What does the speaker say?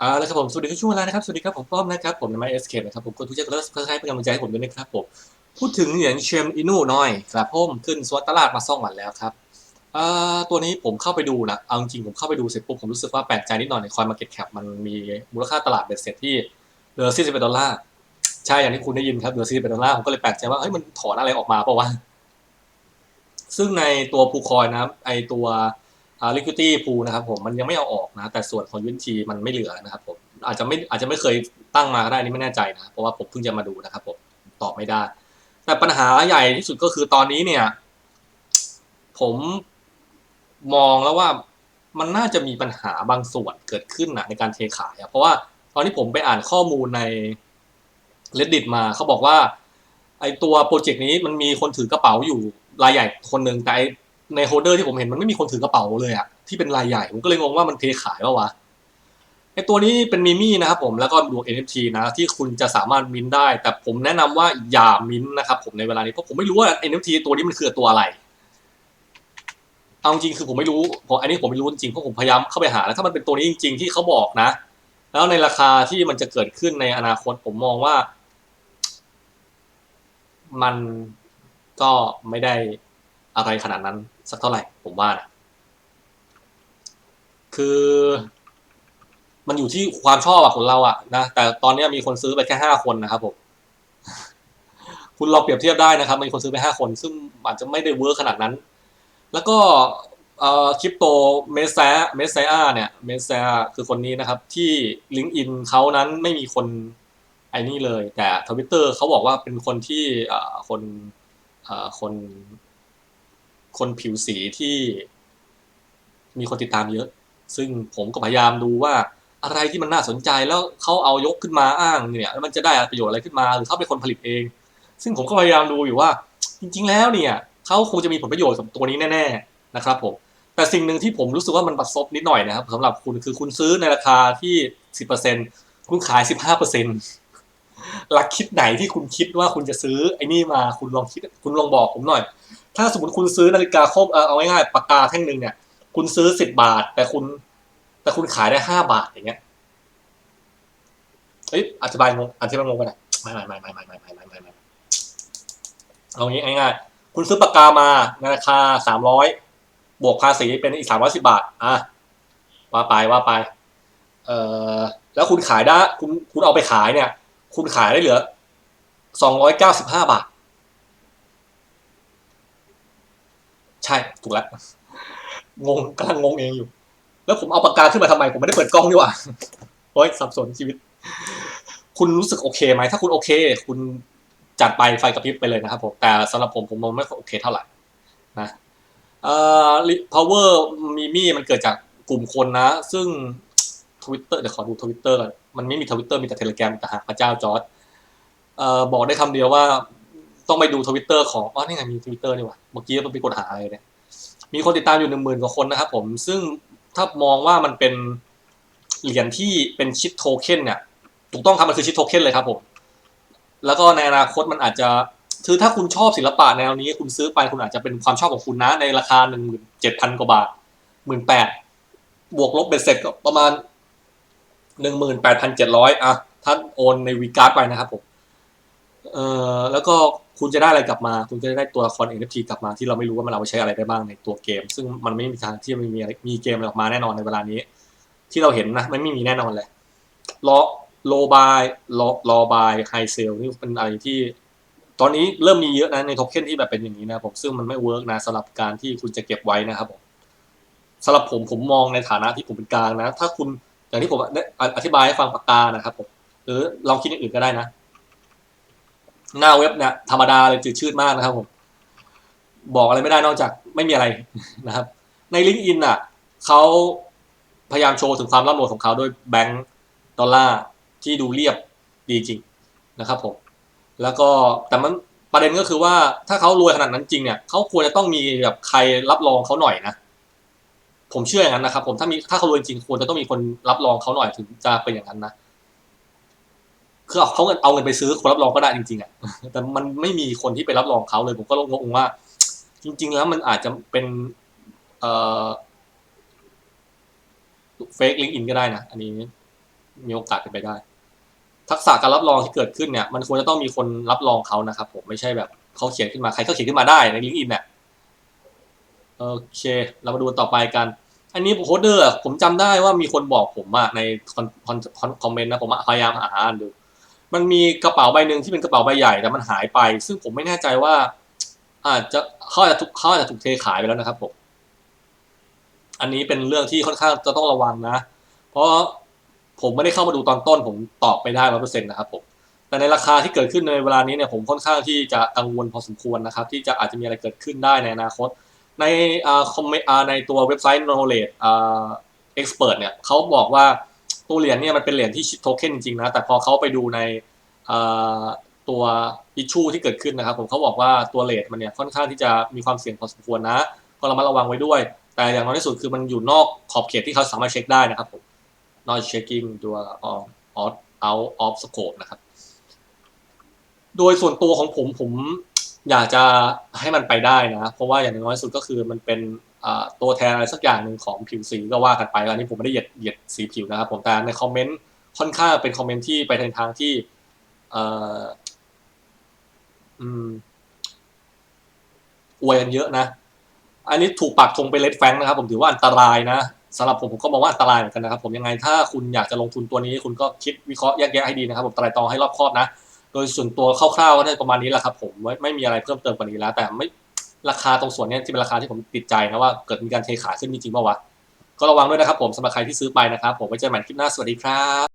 อ่าแล้วครับผม สวัสดีทุกช่วงเวลานะครับ สวัสดีครับ ผมป้อมนะครับ ผมในไมเอสเคนะครับ ผมกดทุกท่านก็เพื่อให้เป็นกำลังใจให้ผมด้วยนะครับผม พูดถึงเหรียญเชมอินูน่อยครับผมขึ้นสวัสตลาดมาซ่องวันแล้วครับอ่าตัวนี้ผมเข้าไปดูนะ เอาจริงผมเข้าไปดูเสร็จปุ๊บผมรู้สึกว่าแปลกใจนิดหน่อยในคอยมาเก็ตแคปมันมีมูลค่าตลาดเบ็ดเสร็จที่เหลือ41ดอลลาร์ ใช่ อย่างที่คุณได้ยินครับ เหลือ41ดอลลาร์ ผมก็เลยแปลกใจว่า เฮ้ย มันถอนอะไรออกมาเปล่าวะ ซึ่งในตัวพูคอยนะไอตัว อ่า liquidity pool นะครับผมมันยังไม่เอาออกนะ แต่ส่วนของ UNT มันไม่เหลือนะครับผมอาจจะไม่อาจจะไม่เคยตั้งมาก็ได้นี่ไม่แน่ใจนะเพราะว่าผมเพิ่งจะมาดูนะครับผมตอบไม่ได้ แต่ปัญหาใหญ่ที่สุดก็คือตอนนี้เนี่ย ผมมองแล้วว่ามันน่าจะมีปัญหาบางส่วนเกิดขึ้นนะในการเทขายเพราะว่าตอนที่ผมไปอ่านข้อมูลใน reddit มาเขาบอกว่าไอตัวโปรเจกต์นี้มันมีคนถือกระเป๋าอยู่รายใหญ่คนหนึ่งแต่ไอ ในโฮเดอร์ที่ผมเห็นมันไม่มีคนถือกระเป๋าเลยอะที่เป็นรายใหญ่ ผมก็เลยงงว่ามันเทขายป่าวะไอตัวนี้เป็นมิมี่นะครับผมแล้วก็บวก NFT นะที่คุณจะสามารถมินได้ แต่ผมแนะนำว่าอย่ามินนะครับผมในเวลานี้เพราะผมไม่รู้ว่า NFT ตัวนี้มันคือตัวอะไรเอาจริงคือผมไม่รู้พราะอันนี้ผมไม่รู้จริงเพราะผมพยายามเข้าไปหาแล้วถ้ามันเป็นตัวนี้จริง ๆ ที่เขาบอกนะ แล้วในราคาที่มันจะเกิดขึ้นในอนาคตผมมองว่า มันก็ไม่ได้อะไรขนาดนั้น สักเท่าไหร่ ผมว่านะคือ มันอยู่ที่ความชอบอะของเราอะนะแต่ตอนนี้มีคนซื้อไปแค่ห้าคนนะครับผมคุณลองเปรียบเทียบได้นะครับมีคนซื้อไปห้าคน ซึ่งอาจจะไม่ได้เวิร์กขนาดนั้น แล้วก็คริปโตเมสซาเมสซาเนี่ยเมสซาคือคนนี้นะครับ ที่ลิงก์อินเขานั้นไม่มีคนไอ้นี่เลย แต่ทวิตเตอร์เขาบอกว่าเป็นคนที่คนคน คนผิวสีที่มีคนติดตามเยอะ ซึ่งผมก็พยายามดูว่าอะไรที่มันน่าสนใจแล้วเขาเอายกขึ้นมาอ้างเนี่ยแล้วมันจะได้ประโยชน์อะไรขึ้นมาหรือเขาเป็นคนผลิตเอง ซึ่งผมก็พยายามดูอยู่ว่า จริง ๆ แล้วเนี่ยเขาคงจะมีผลประโยชน์กับตัวนี้แน่ ๆนะครับผมแต่สิ่งหนึ่งที่ผมรู้สึกว่ามันบัดซบนิดหน่อยนะครับสำหรับคุณคือคุณซื้อในราคาที่สิบเปอร์เซ็นคุณขายสิบห้าเปอร์เซ็นหลักคิดไหนที่คุณคิดว่าคุณจะซื้อไอ้นี่มาคุณลองคิดคุณลองบอกผมหน่อย ถ้าสมมติคุณซื้อนาฬิกาครบเอาง่ายๆปากกาแท่งหนึ่งเนี่ย คุณซื้อสิบบาท แต่คุณ แต่คุณขายได้ห้าบาทอย่างเงี้ยเอ้ยอธิบายงงอธิบายงงไปไหนไม่ไม่ไม่ไม่ไม่ไม่ไม่ไม่ไม่ไม่เอางี้ง่ายๆคุณซื้อปากกามาราคาสามร้อยบวกภาษีเป็นอีกสามร้อยสิบาทอะว่าไปว่าไป เอ่อแล้วคุณขายได้คุณคุณเอาไปขายเนี่ย คุณขายได้เหลือสองร้อยเก้าสิบห้าบาท ใช่ถูกแล้วงงกำลังงงเองอยู่ แล้วผมเอาปากกาขึ้นมาทำไม ผมไม่ได้เปิดกล้องนี่หว่าโอ้ยสับสนชีวิต คุณรู้สึกโอเคไหม ถ้าคุณโอเค คุณจัดไปไฟกระพริบไปเลยนะครับผม แต่สำหรับผมผมมองไม่โอเคเท่าไหร่นะเอ่อ power มีมี่มันเกิดจากกลุ่มคนนะ ซึ่งทวิตเตอร์เดี๋ยวขอดูทวิตเตอร์มันไม่มีทวิตเตอร์มีแต่เทเล gram แต่หาพระเจ้าจอร์ดเอ่อบอกได้คำเดียวว่า ต้องไปดูทวิตเตอร์ของอ๋อนี่ไงมีทวิตเตอร์นี่ว่าเมื่อกี้ต้องไปกดหาอะไรเนี่ยมีคนติดตามอยู่หนึ่งหมื่นกว่าคนนะครับผมซึ่งถ้ามองว่ามันเป็นเหรียญที่เป็นชิดโทเค็นเนี่ยถูกต้องครับมันคือชิดโทเค็นเลยครับผมแล้วก็ในอนาคตมันอาจจะคือถ้าคุณชอบศิลปะแนวนี้คุณซื้อไปคุณอาจจะเป็นความชอบของคุณนะในราคาหนึ่งหมื่นเจ็ดพันกว่าบาทหมื่นแปดบวกลบเบ็ดเสร็จก็ประมาณหนึ่งหมื่นแปดพันเจ็ดร้อยอะถ้านโอนในวีการ์ดไปนะครับผมเอ่อแล้วก็ คุณจะได้อะไรกลับมา คุณจะได้ตัวละคร NFT กลับมาที่เราไม่รู้ว่ามันเอาไปใช้อะไรได้บ้างในตัวเกม ซึ่งมันไม่มีทางที่จะมีมีเกมออกมาแน่นอนในเวลานี้ ที่เราเห็นนะมันไม่มีแน่นอนเลยรอโลบายรอรอบายไฮเซลนี่เป็นอะไรที่ ตอนนี้เริ่มมีเยอะนะในโทเค็นที่แบบเป็นอย่างนี้นะผมซึ่งมันไม่เวิร์กนะสำหรับการที่คุณจะเก็บไว้นะครับผมสำหรับผมผมมองในฐานะที่ผมเป็นกลางนะ ถ้าคุณอย่างที่ผมอธิบายให้ฟังปากกานะครับผมหรือลองคิดอย่างอื่นก็ได้นะ หน้าเว็บเนี่ยธรรมดาเลยจืดชืดมากนะครับผมบอกอะไรไม่ได้นอกจากไม่มีอะไรนะครับ ในลิงก์อินอะเขาพยายามโชว์ถึงความร่ำรวยของเขาด้วยแบงก์ดอลลาร์ที่ดูเรียบดีจริงนะครับผมแล้วก็แต่มันประเด็นก็คือว่าถ้าเขารวยขนาดนั้นจริงเนี่ยเขาควรจะต้องมีแบบใครรับรองเขาหน่อยนะผมเชื่ออย่างนั้นนะครับผมถ้ามีถ้าเขารวยจริงควรจะต้องมีคนรับรองเขาหน่อยถึงจะเป็นอย่างนั้นนะ คือเอาเขาเงินเอาเงินไปซื้อคนรับรองก็ได้จริงๆอะแต่มันไม่มีคนที่ไปรับรองเขาเลย ผมก็งงว่า จริง ๆ แล้วมันอาจจะเป็นเอ่อเฟกลิงก์อินก็ได้นะอันนี้มีโอกาสเป็นไปได้ ทักษะการรับรองที่เกิดขึ้นเนี่ย มันควรจะต้องมีคนรับรองเขานะครับผมไม่ใช่แบบเขาเขียนขึ้นมาใครก็เขียนขึ้นมาได้ในลิงก์อินเนี่ยโอเค เรามาดูต่อไปกัน อันนี้โฮเดอร์ผมจำได้ว่ามีคนบอกผมอะในคอนคอมเมนต์นะผมพยายามหาอ่านดู มันมีกระเป๋าใบหนึ่งที่เป็นกระเป๋าใบใหญ่แต่มันหายไป ซึ่งผมไม่แน่ใจว่า อาจจะเขาอาจจะถูกเขาอาจจะถูกเทขายไปแล้วนะครับผมอันนี้เป็นเรื่องที่ค่อนข้างจะต้องระวังนะ เพราะผมไม่ได้เข้ามาดูตอนต้น ผมตอบไม่ได้ร้อเปอร์เซ็นต์นะครับผมแต่ในราคาที่เกิดขึ้นในเวลานี้เนี่ยผมค่อนข้างที่จะกังวลพอสมควรนะครับ ที่จะอาจจะมีอะไรเกิดขึ้นได้ในอนาคต ในอ่าคอมเมนต์อ่าในตัวเว็บไซต์ knowledge อ่า expert เนี่ยเขาบอกว่า ตัวเหรียญเนี่ยมันเป็นเหรียญที่ชิดโทเค็นจริงๆนะแต่พอเขาไปดูในตัวอิชชูที่เกิดขึ้นนะครับผมเขาบอกว่าตัวเลทมันเนี่ยค่อนข้างที่จะมีความเสี่ยงพอสมควรนะ ก็ระมัดระวังไว้ด้วย แต่อย่างน้อยที่สุดคือมันอยู่นอกขอบเขตที่เขาสามารถเช็คได้นะครับผม not checking ตัว out out of scope นะครับ โดยส่วนตัวของผมผม อยากจะให้มันไปได้นะเพราะว่าอย่างน้อยที่สุดก็คือมันเป็นตัวแทนอะไรสักอย่างหนึ่งของผิวสีก็ว่ากันไปอันนี้ผมไม่ได้เหยียดเหยียดสีผิวนะครับ ผมแต่ในคอมเมนต์ค่อนข้างเป็นคอมเมนต์ที่ไปในทางที่เอืมอวยกันเยอะนะ อันนี้ถูกปักธงเป็นเลดแฟงนะครับ ผมถือว่าอันตรายนะสำหรับผมผมก็มองว่าอันตรายเหมือนกันนะครับ ผมยังไงถ้าคุณอยากจะลงทุนตัวนี้ คุณก็คิดวิเคราะห์แยกแยะให้ดีนะครับ ผมตรตองให้รอบคอบนะ ดยส่วนตัวคร่าวๆก็ได้ประมาณนี้แหละครับ ผมไม่ไม่มีอะไรเพิ่มเติมกว่านี้แล้ว แต่ไม่ราคาตรงส่วนนี้ที่เป็นราคาที่ผมติดใจนะว่าเกิดมีการเทขายขึ้นจริงๆป่าวะก็ระวังด้วยนะครับผมสำหรับใครที่ซื้อไปนะครับ ผมไว้เจอกันใหม่คลิปหน้าสวัสดีครับ